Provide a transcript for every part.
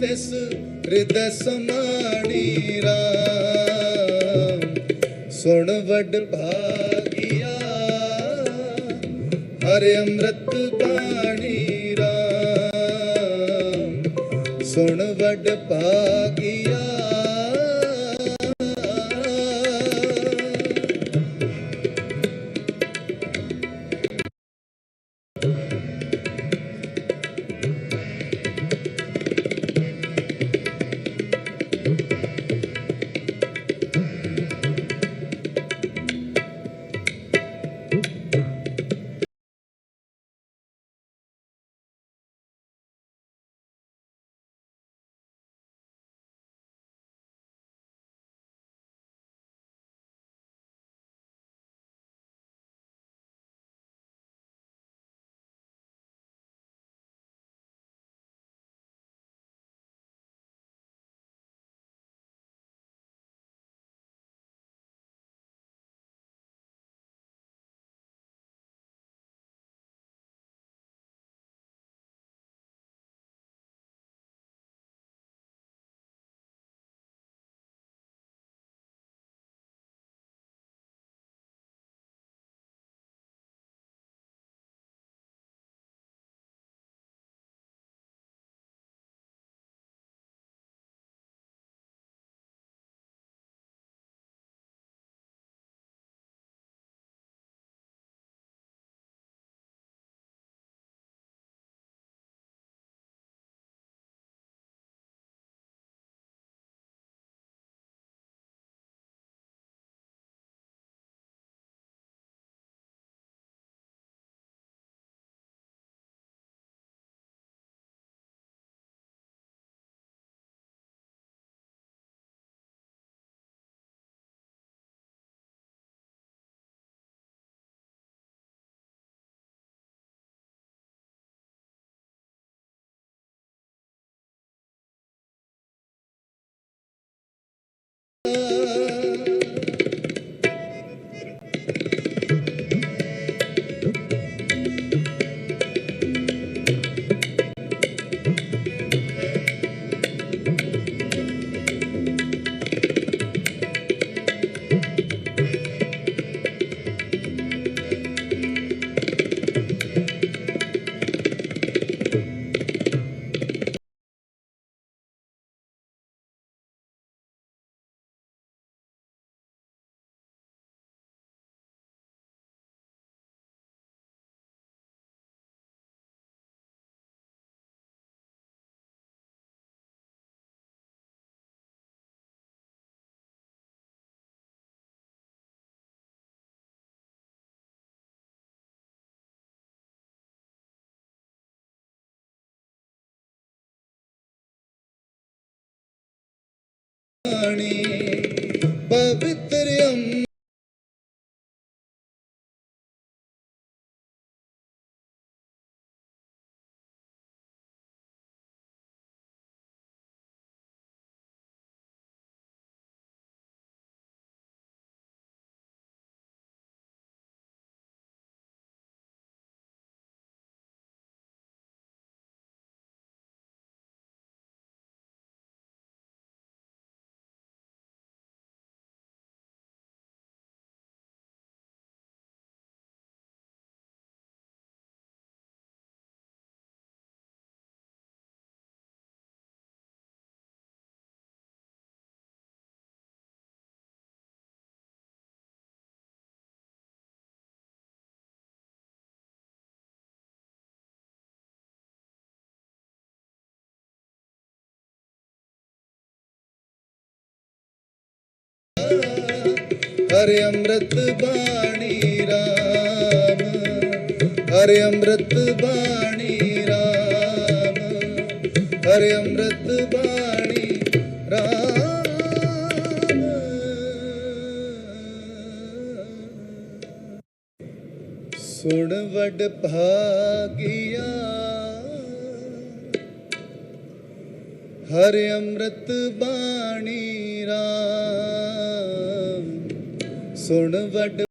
ਤਿਸ ਹਿਰਦੈ ਸਮਾਣੀ ਰਾਮ। ਸੁਣ ਵੱਡ ਭਾਗਿਆ ਹਰਿ ਅੰਮ੍ਰਿਤ ਬਾਣੀ ਰਾਮ। ਸੁਣ ਵੱਡ ਭਾਗਿਆ ਬਾਣੀ ਹਰੇ ਅੰਮ੍ਰਿਤ ਬਾਣੀ ਰਾਮ, ਹਰਿ ਅੰਮ੍ਰਿਤ ਬਾਣੀ ਰਾਮ, ਹਰੇ ਅੰਮ੍ਰਿਤ ਬਾਣੀ ਰਾਮ। ਸੁਣ ਵਡ ਭਾਗਿਆ, ਹਰੇ ਅੰਮ੍ਰਿਤ ਬਾਣੀ ਰਾਮ। ਸੁਣ ਵਡ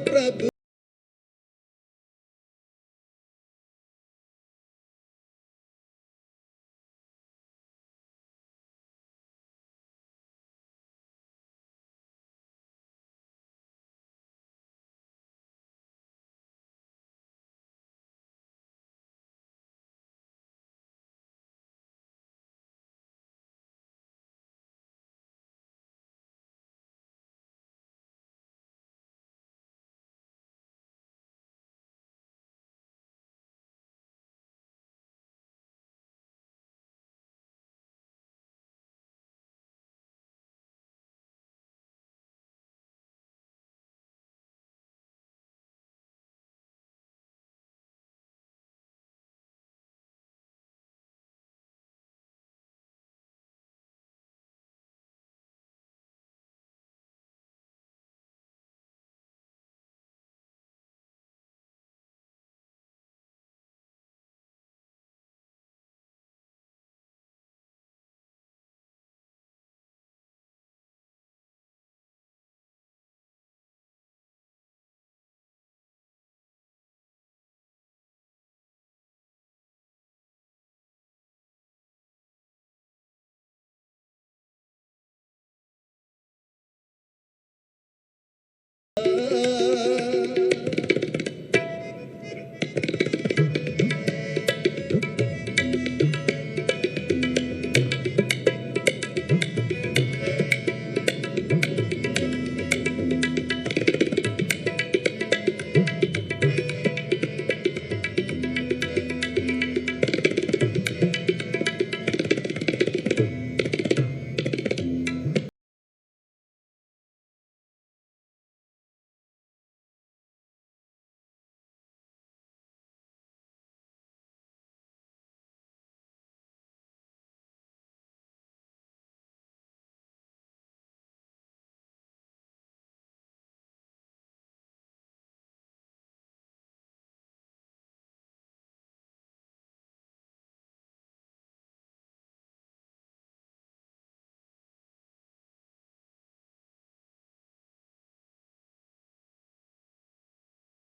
Prabhu.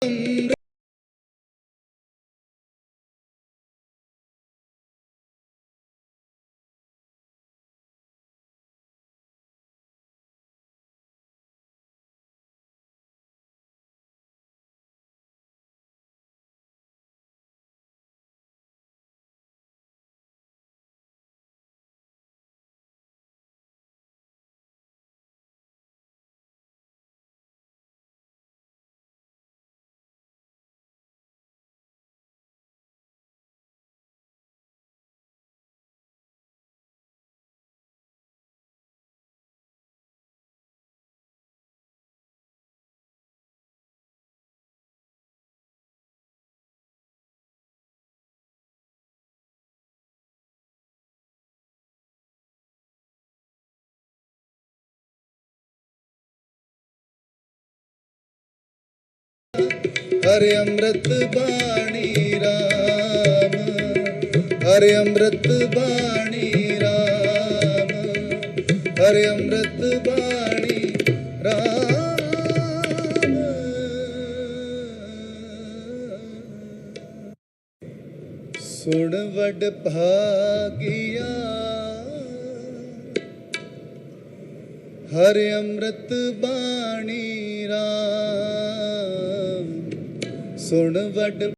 Hey. ਹਰਿ ਅੰਮ੍ਰਿਤ ਬਾਣੀ ਰਾਮ, ਹਰਿ ਅੰਮ੍ਰਿਤ ਬਾਣੀ ਰਾਮ, ਹਰਿ ਅੰਮ੍ਰਿਤ ਬਾਣੀ ਰਾਮ। ਸੁਣ ਵਡ ਭਾਗਿਆ, ਹਰਿ ਅੰਮ੍ਰਿਤ ਬਾਣੀ ਰਾਮ। ਸੁਣ ਵਡ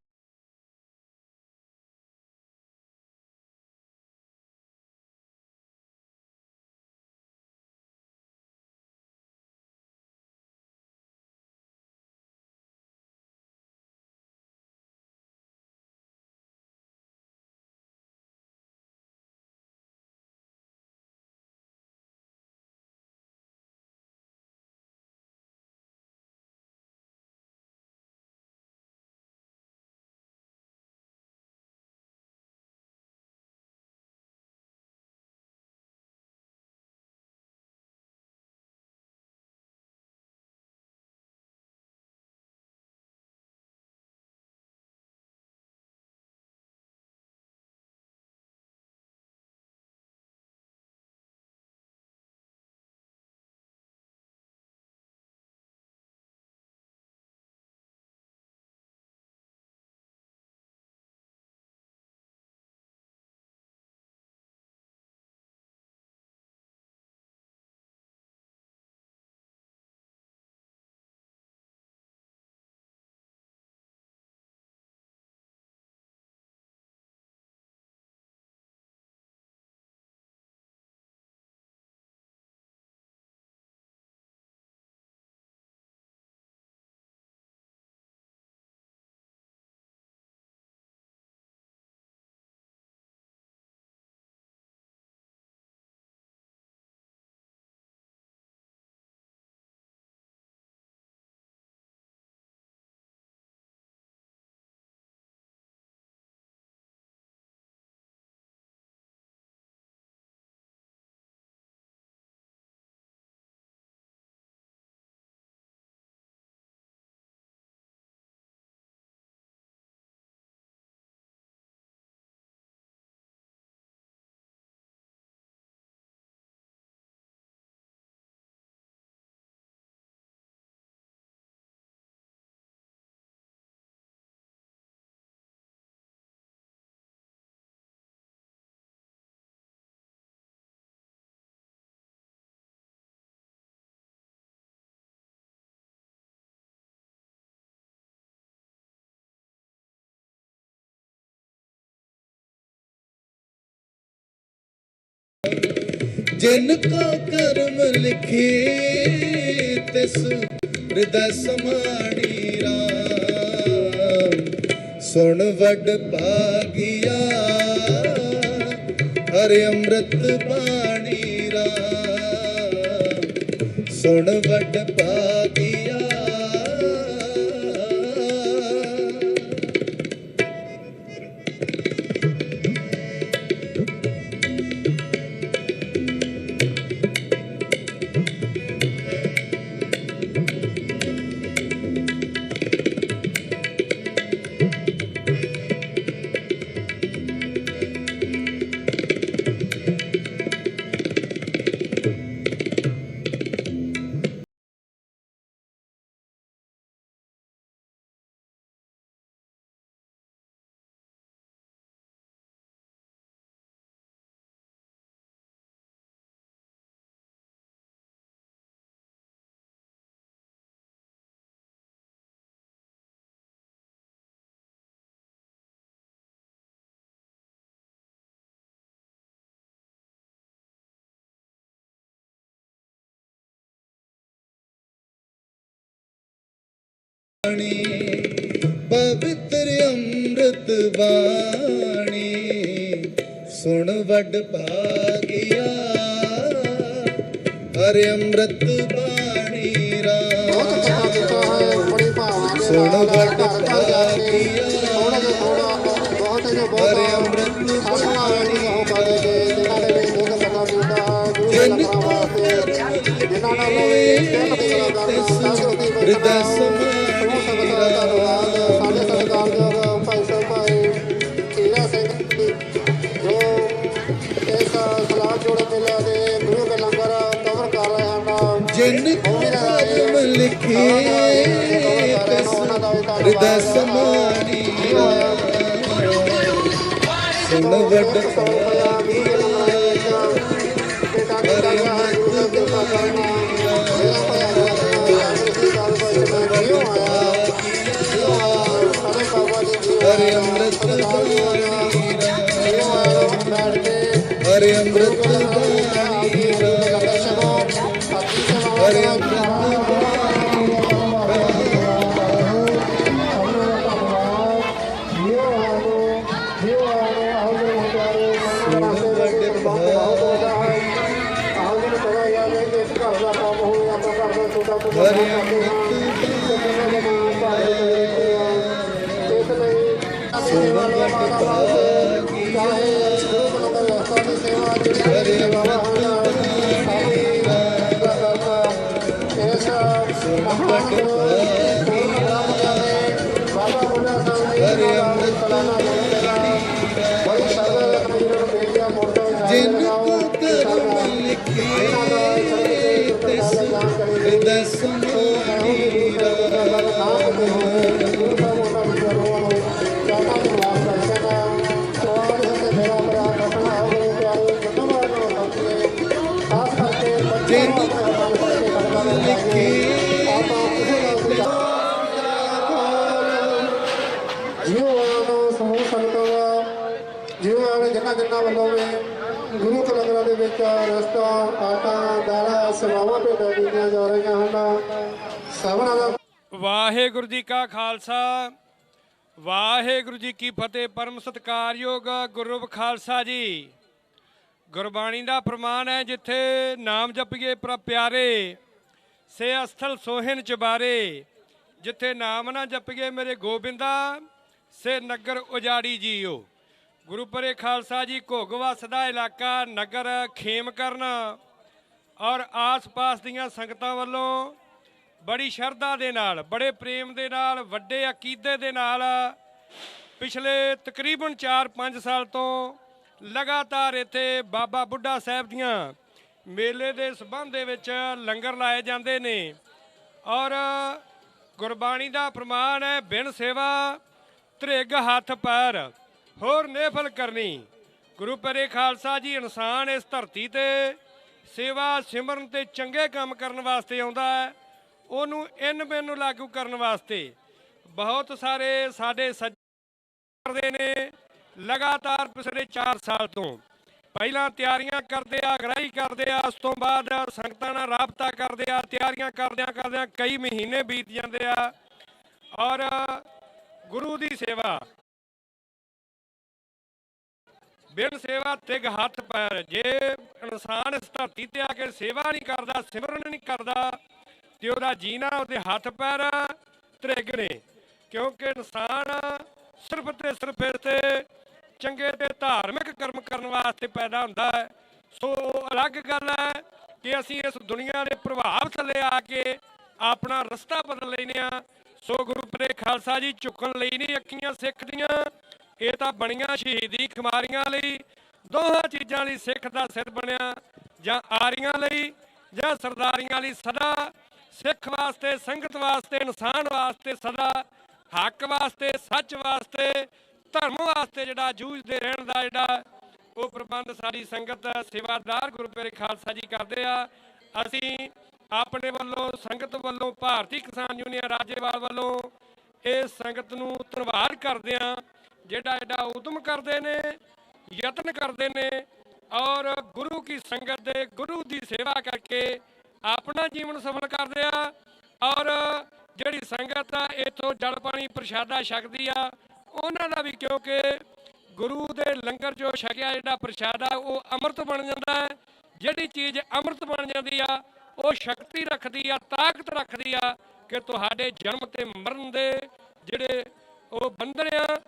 ਜਿਨ ਕੋ ਕਰਮ ਲਿਖੇ, ਤਿਸ ਹਿਰਦੈ ਸਮਾਣੀ ਰਾਮ। ਸੁਣ ਵੱਡ ਭਾਗਿਆ, ਹਰਿ ਅੰਮ੍ਰਿਤ ਬਾਣੀ ਰਾਮ। ਸੁਣ ਵੱਡ ਬਾਣੀ ਪਵਿੱਤਰ ਅੰਮ੍ਰਿਤ ਬਾਣੀ। ਸੁਣ ਵੱਡ ਭਾਗਿਆ ਹਰਿ ਅੰਮ੍ਰਿਤ ਬਾਣੀ ਰਾਮ। ਸੁਣ ਵੱਡ ਭਾਗਿਆ ਹਰਿ ਅੰਮ੍ਰਿਤ ਉਹ ਕਰਦੇ ਕੇ ਜਿਨ੍ਹਾਂ ਨੇ ਦੁੱਧ ਸਦਾ ਪੀਤਾ ਗੁਰੂ ਦੇ ਜਿਨ ਤਿਸ ਹਿਰਦੈ ਸਮਾਣੀ ਸੁਣ ਵੱਡ ਹਰਿ ਅੰਮ੍ਰਿਤ ਬਾਣੀ ਰਾਮ ਅੰਮ੍ਰਿਤ ਜਿਨ ਜਿਨ ਵੱਲੋਂ ਵੀ ਗੁਰੂ ਕੇ ਦੇ ਵਿੱਚ ਰਸਤਾ ਆਟਾ ਦਾਲਾਂ ਸੇਵਾਵਾਂ ਭੇਟਾਂ ਕੀਤੀਆਂ ਜਾ ਰਹੀਆਂ ਹਨ ਸਭਨਾਂ ਦਾ ਵਾਹਿਗੁਰੂ ਜੀ ਕਾ ਖਾਲਸਾ, ਵਾਹਿਗੁਰੂ ਜੀ ਕੀ ਫਤਿਹ, ਪਰਮ ਸਤਕਾਰਯੋਗ ਗੁਰੂ ਖਾਲਸਾ ਜੀ। ਗੁਰਬਾਣੀ ਦਾ ਪ੍ਰਮਾਣ ਹੈ ਜਿੱਥੇ ਨਾਮ ਜਪੀਏ ਪ੍ਰ ਪਿਆਰੇ, ਸੇ ਅਸਥਲ ਸੋਹਿਨ ਚਬਾਰੇ, ਜਿੱਥੇ ਨਾਮ ਨਾ ਜਪੀਏ ਮੇਰੇ ਗੋਬਿੰਦਾ, ਸੇ ਨਗਰ ਉਜਾੜੀ ਜੀਓ। ਗੁਰੂ ਪਰੇ ਖਾਲਸਾ ਜੀ ਘੋਗਵਾ ਸਦਾ ਇਲਾਕਾ, ਨਗਰ ਖੇਮ ਕਰਨਾ ਔਰ ਆਸ-ਪਾਸ ਦੀਆਂ ਸੰਗਤਾਂ ਵੱਲੋਂ ਬੜੀ ਸ਼ਰਧਾ ਦੇ ਨਾਲ, ਬੜੇ ਪ੍ਰੇਮ ਦੇ ਨਾਲ, ਵੱਡੇ ਅਕੀਦੇ ਦੇ ਨਾਲ ਪਿਛਲੇ ਤਕਰੀਬਨ 4-5 ਸਾਲ ਤੋਂ ਲਗਾਤਾਰ ਇੱਥੇ ਬਾਬਾ ਬੁੱਢਾ ਸਾਹਿਬ ਦੀਆਂ ਮੇਲੇ ਦੇ ਸਬੰਧ ਦੇ ਵਿੱਚ ਲੰਗਰ ਲਾਏ ਜਾਂਦੇ ਨੇ। ਔਰ ਗੁਰਬਾਣੀ ਦਾ ਪ੍ਰਮਾਣ ਹੈ, ਬਿਨ ਸੇਵਾ, ਧ੍ਰਿਗ ਹੱਥ ਪੈਰ, ਹੋਰ ਨੇਫਲ ਕਰਨੀ। ਗੁਰੂ ਪਰੇ ਖਾਲਸਾ ਜੀ ਇਨਸਾਨ ਇਸ ਧਰਤੀ ਤੇ ਸੇਵਾ ਸਿਮਰਨ ਤੇ ਚੰਗੇ ਕੰਮ ਕਰਨ ਵਾਸਤੇ ਆਉਂਦਾ ਹੈ। ਉਹਨੂੰ ਇਨ ਬਿਨ ਲਾਗੂ ਕਰਨ ਵਾਸਤੇ ਬਹੁਤ ਸਾਰੇ ਸਾਡੇ ਸੱਜ ਕਰਦੇ ਨੇ। ਲਗਾਤਾਰ ਪਿਛਲੇ 4 ਸਾਲ ਤੋਂ। ਪਹਿਲਾਂ ਤਿਆਰੀਆਂ ਕਰਦੇ ਆ, ਅਗਰਾਈ ਕਰਦੇ ਆ, ਉਸ ਤੋਂ ਬਾਅਦ ਸੰਗਤਾਂ ਨਾਲ ਰਾਬਤਾ ਕਰਦੇ ਆ, ਤਿਆਰੀਆਂ ਕਰਦਿਆਂ ਕਰਦਿਆਂ ਕਈ ਮਹੀਨੇ ਬੀਤ ਜਾਂਦੇ ਆ। ਔਰ ਗੁਰੂ ਦੀ ਸੇਵਾ। ਬਿਨ ਸੇਵਾ ਤਿਗ ਹੱਥ ਪੈਰ। ਜੇ ਇਨਸਾਨ ਇਸ ਧਰਤੀ ਤੇ ਆ ਕੇ ਸੇਵਾ ਨਹੀਂ ਕਰਦਾ, ਸਿਮਰਨ ਨਹੀਂ ਕਰਦਾ, ਤੇ ਉਹਦਾ ਜੀਣਾ ਉਹਦੇ ਹੱਥ ਪੈਰ ਤ੍ਰਿਗ ਨੇ। ਕਿਉਂਕਿ ਇਨਸਾਨ ਸਿਰਫ ਤੇ ਸਿਰਫ ਇਸ ਤੇ ਚੰਗੇ ਤੇ ਧਾਰਮਿਕ ਕਰਮ ਕਰਨ ਵਾਸਤੇ ਪੈਦਾ ਹੁੰਦਾ ਹੈ। ਸੋ ਅਲੱਗ ਗੱਲ ਹੈ ਕਿ ਅਸੀਂ ਇਸ ਦੁਨੀਆ ਦੇ ਪ੍ਰਭਾਵ ਥੱਲੇ ਆ ਕੇ ਆਪਣਾ ਰਸਤਾ ਬਦਲ ਲੈਨੇ ਆ ਸੋ ਗੁਰੂ ਪਰੇ ਖਾਲਸਾ ਜੀ ਝੁਕਣ ਲਈ ਨਹੀਂ ਅੱਖੀਆਂ ਸਿੱਖ ਦੀਆਂ, ਇਹ ਤਾਂ ਬਣੀਆਂ ਸ਼ਹੀਦੀ ਖਮਾਰੀਆਂ ਲਈ। ਦੋਹਾਂ ਚੀਜ਼ਾਂ ਲਈ ਸਿੱਖ ਦਾ ਸਿਰ ਬਣਿਆ, ਜਾਂ ਆਰੀਆਂ ਲਈ, ਜਾਂ ਸਰਦਾਰੀਆਂ ਲਈ ਸਦਾ। ਸਿੱਖ ਵਾਸਤੇ, ਸੰਗਤ ਵਾਸਤੇ, ਇਨਸਾਨ ਵਾਸਤੇ ਸਦਾ, ਹੱਕ ਵਾਸਤੇ, ਸੱਚ ਵਾਸਤੇ ਧਰਮ ਵਾਸਤੇ ਜਿਹੜਾ ਜੂਝਦੇ ਰਹਿਣ ਦਾ ਜਿਹੜਾ ਉਹ ਪ੍ਰਬੰਧ ਸਾਡੀ ਸੰਗਤ ਸੇਵਾਦਾਰ ਗੁਰੂ ਪੀਰ ਖਾਲਸਾ ਜੀ ਕਰਦੇ ਆ। ਅਸੀਂ ਆਪਣੇ ਵੱਲੋਂ, ਸੰਗਤ ਵੱਲੋਂ, ਭਾਰਤੀ ਕਿਸਾਨ ਯੂਨੀਅਨ ਰਾਜੇਵਾਲ ਵੱਲੋਂ ਇਹ ਸੰਗਤ ਨੂੰ ਧੰਨਵਾਦ ਕਰਦੇ ਆ, ਜਿਹੜਾ ਐਡਾ ਉਦਮ ਕਰਦੇ ਨੇ, ਯਤਨ ਕਰਦੇ ਨੇ ਔਰ ਗੁਰੂ ਕੀ ਸੰਗਤ ਦੇ ਗੁਰੂ ਦੀ ਸੇਵਾ ਕਰਕੇ ਆਪਣਾ ਜੀਵਨ ਸਫਲ ਕਰਦੇ ਆ। ਔਰ ਜਿਹੜੀ ਸੰਗਤ ਆ, ਇਥੋਂ ਜਲ ਪਾਣੀ ਪ੍ਰਸ਼ਾਦਾ ਛਕਦੀ ਆ ਉਹਨਾਂ ਦਾ ਵੀ ਕਿਉਂਕਿ ਗੁਰੂ ਦੇ ਲੰਗਰ ਜੋ ਛਕਿਆ ਜਿਹੜਾ ਪ੍ਰਸ਼ਾਦ ਆ, ਉਹ ਅੰਮ੍ਰਿਤ ਬਣ ਜਾਂਦਾ ਹੈ। ਜਿਹੜੀ ਚੀਜ਼ ਅੰਮ੍ਰਿਤ ਬਣ ਜਾਂਦੀ ਆ, ਉਹ ਸ਼ਕਤੀ ਰੱਖਦੀ ਆ, ਤਾਕਤ ਰੱਖਦੀ ਆ ਕਿ ਤੁਹਾਡੇ ਜਨਮ ਤੇ ਮਰਨ ਦੇ ਜਿਹੜੇ ਉਹ ਬੰਧਨ ਆ,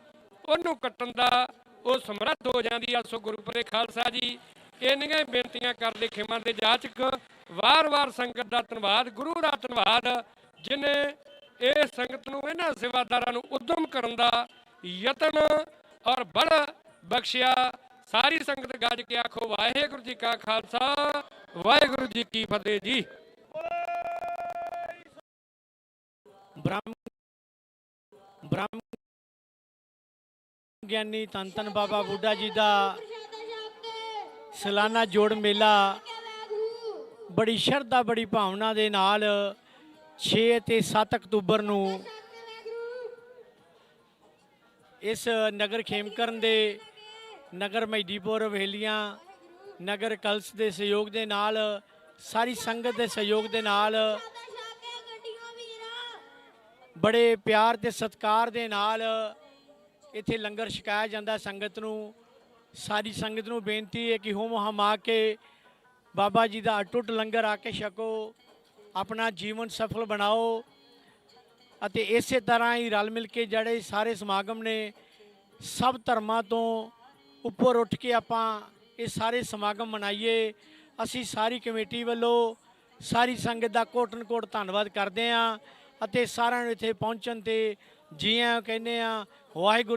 ਉਹਨੂੰ ਕੱਟਣ ਦਾ ਉਹ ਸਮਰੱਥ ਹੋ ਜਾਂਦੀ ਆ। ਸੋ ਗੁਰੂ ਪਰੇ ਖਾਲਸਾ ਜੀ, ਇੰਨੀਆਂ ਬੇਨਤੀਆਂ ਕਰਦੇ ਖਿਮਾ ਦੇ ਜਾਚਕ। ਵਾਰ-ਵਾਰ ਸੰਗਤ ਦਾ ਧੰਨਵਾਦ, ਗੁਰੂ ਦਾ ਧੰਨਵਾਦ, ਜਿਨੇ ਇਹ ਸੰਗਤ ਨੂੰ, ਇਹਨਾਂ ਸੇਵਾਦਾਰਾਂ ਨੂੰ ਉਦਮ ਕਰਨ ਦਾ ਯਤਨ ਔਰ ਬਲ ਬਖਸ਼ਿਆ। ਸਾਰੀ ਸੰਗਤ ਗੱਜ ਕੇ ਆਖੋ, ਵਾਹਿਗੁਰੂ ਜੀ ਕਾ ਖਾਲਸਾ, ਵਾਹਿਗੁਰੂ ਜੀ ਕੀ ਫਤਿਹ ਜੀ। ਬ੍ਰਹਮ ਬ੍ਰਹਮ ਗਿਆਨੀ ਧੰਨ ਧੰਨ ਬਾਬਾ ਬੁੱਢਾ ਜੀ ਦਾ ਸਲਾਨਾ ਜੋੜ ਮੇਲਾ ਬੜੀ ਸ਼ਰਧਾ, ਬੜੀ ਭਾਵਨਾ ਦੇ ਨਾਲ 6 ਤੇ 7 ਅਕਤੂਬਰ ਨੂੰ ਇਸ ਨਗਰ ਖੇਮਕਰਨ ਦੇ ਨਗਰ ਮਹਿਦੀਪੁਰ ਹਵੇਲੀਆਂ, ਨਗਰ ਕਲਸ ਦੇ ਸਹਿਯੋਗ ਦੇ ਨਾਲ, ਸਾਰੀ ਸੰਗਤ ਦੇ ਸਹਿਯੋਗ ਦੇ ਨਾਲ, ਬੜੇ ਪਿਆਰ ਤੇ ਸਤਿਕਾਰ ਦੇ ਨਾਲ ਇੱਥੇ ਲੰਗਰ ਛਕਾਇਆ ਜਾਂਦਾ ਸੰਗਤ ਨੂੰ। ਸਾਰੀ ਸੰਗਤ ਨੂੰ ਬੇਨਤੀ ਹੈ ਕਿ ਹੋਮ ਆ ਕੇ ਬਾਬਾ ਜੀ ਦਾ ਅਟੁੱਟ ਲੰਗਰ ਆ ਕੇ ਛਕੋ, ਆਪਣਾ ਜੀਵਨ ਸਫਲ ਬਣਾਓ। ਅਤੇ ਇਸੇ ਤਰ੍ਹਾਂ ਹੀ ਰਲ ਮਿਲ ਕੇ ਜਿਹੜੇ ਸਾਰੇ ਸਮਾਗਮ ਨੇ, ਸਭ ਧਰਮਾਂ ਤੋਂ ਉੱਪਰ ਉੱਠ ਕੇ ਆਪਾਂ ਇਹ ਸਾਰੇ ਸਮਾਗਮ ਮਨਾਈਏ। ਅਸੀਂ ਸਾਰੀ ਕਮੇਟੀ ਵੱਲੋਂ ਸਾਰੀ ਸੰਗਤ ਦਾ ਕੋਟਨ ਕੋਟ ਧੰਨਵਾਦ ਕਰਦੇ ਹਾਂ ਅਤੇ ਸਾਰਿਆਂ ਨੂੰ ਇੱਥੇ ਪਹੁੰਚਣ ਤੇ ਜੀ ਆਇਆਂ ਕਹਿੰਦੇ ਆ ਵਾਹਿਗੁਰੂ